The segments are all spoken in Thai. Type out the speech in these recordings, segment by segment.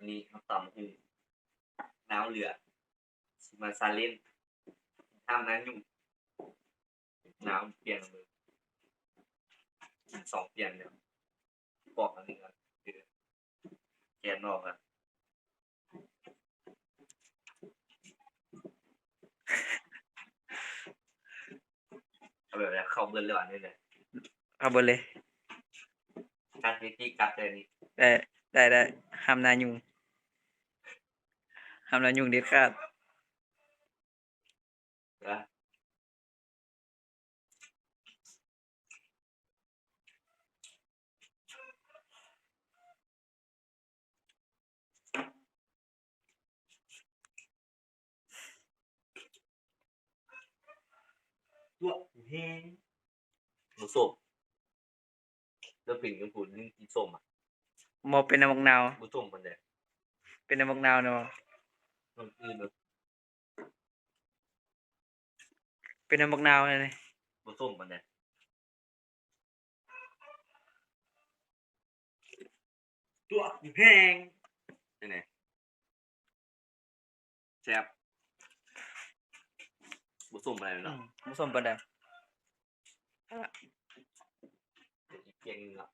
วันนี้มาต่ำหูน้าวเหลือสิมาซาเล่นห้ามนั้นยุ่งน้ำเปลี่ยนมือกินสองเปลี่ยนเนี่ยบอกอันหนึ่งอะคือแกนนอกอะเอาแบบนี้เข้าเบิร์เลยอันนี้เลยเอาเบนเลยกัดวิธีกัดเลยนี่ได้ได้ได้ห้ามนายุง ห้ามนายุงเด็ดขาดนะตัวแห้งหมูส้มแล้วปิ่นกับผุนนี่กินส้มอะมอเป็นน้ำมักนาวหมูส้มมันเนี่ยเป็นน้ำมักนาวเนาะมันอื่น เลยเป็นน้ำมักนาวเลยนี่หมูส้มมันเนี่ยตัวแห้งนี่ไงแซ่บหมูส้มอะไรอืเนาะมผสมปานใดเดี๋ยวอีกเพียงหนึงอะ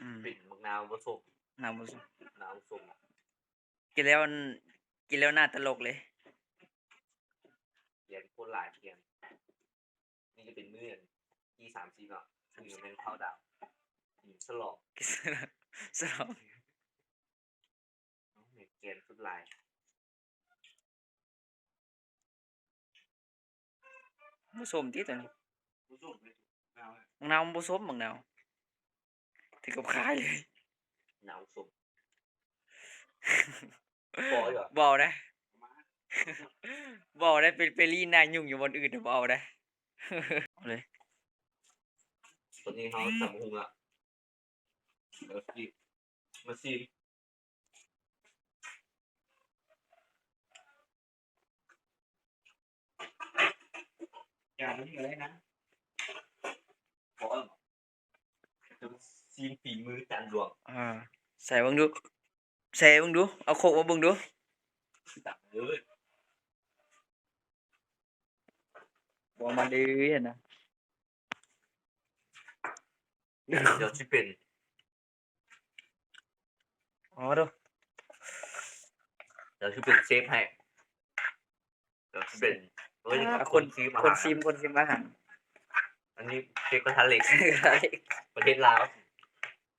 อืมปิ่นมะนาวผสมน้ำผสมมะนาวผสมอะกินแล้วมัน กินแล้วน่าตลกเลยเพียงโคตรหลายเพียงนี่จะเป็นเมื่อนที่สามสี่เนาะซึ่งมันเป็นข้าวดาวอืมสลอกกินสลองเนี่ยเกณฑ์สุดลายผสมที่ตัวนี้ผสมเลยนาวมักนาวมันผสมมักนาวถึงกับคายเลยนาวผสม ปล่อยเหรอบเอกได้บเอกได้เป็นไปรีนายุงอยู่บนอื่นนะบเอกได้เอาเลยตอนนี้เขาสัมหุงอะเดี๋ยวซีมาซีมอย่าไปที่อะไรนะบอกว่าจะซีมฝีมือจานหลวงอ่าใส่เบิ่งดู ใส่เบิ่งดู เอาโคกมาเบิ่งดูตักเลยบ่มาดื้อเห็นนะเดี๋ยวที่เป็นอ๋อดูเดี๋ยวที่เป็นเซฟให้ เดี๋ยวที่เป็นเฮ้ยอ่าคนซีมอาคนหารซิมคนซิมอาหารอันนี้เชฟกระทะเหล็กประเทศลาว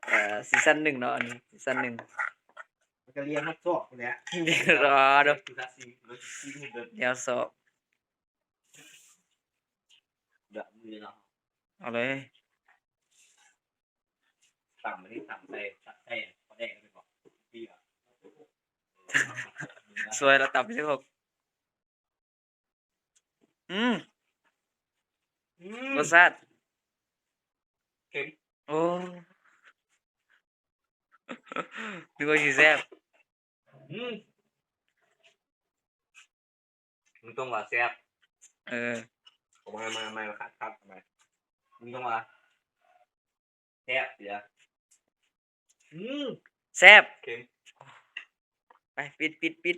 เอ่อซีซั่นหนึ่งเนาะอันนี้ซีซั่นหนึ่ง มันจะเรียนมาสอบเลยเดี๋ยวรอดูคือทัซีรถซีมเดินเดี๋ยวสอบเดี๋ยวมือเนาะเอาเลยต่ำมาที่ต่ำไปตัดแป้งพอแดงไปบอกพี่อะสวยแล้วตับที่หกอืมรสชาติเค็มโอ้นึกว่าสิแซ่บ อืม มึงต้องมาแซ่บเออผมมามามาคัดคัดทำไมมึงต้องมาแซ่บเดี๋ยวอืมแซ่บเค็มไปปิดปิดปิด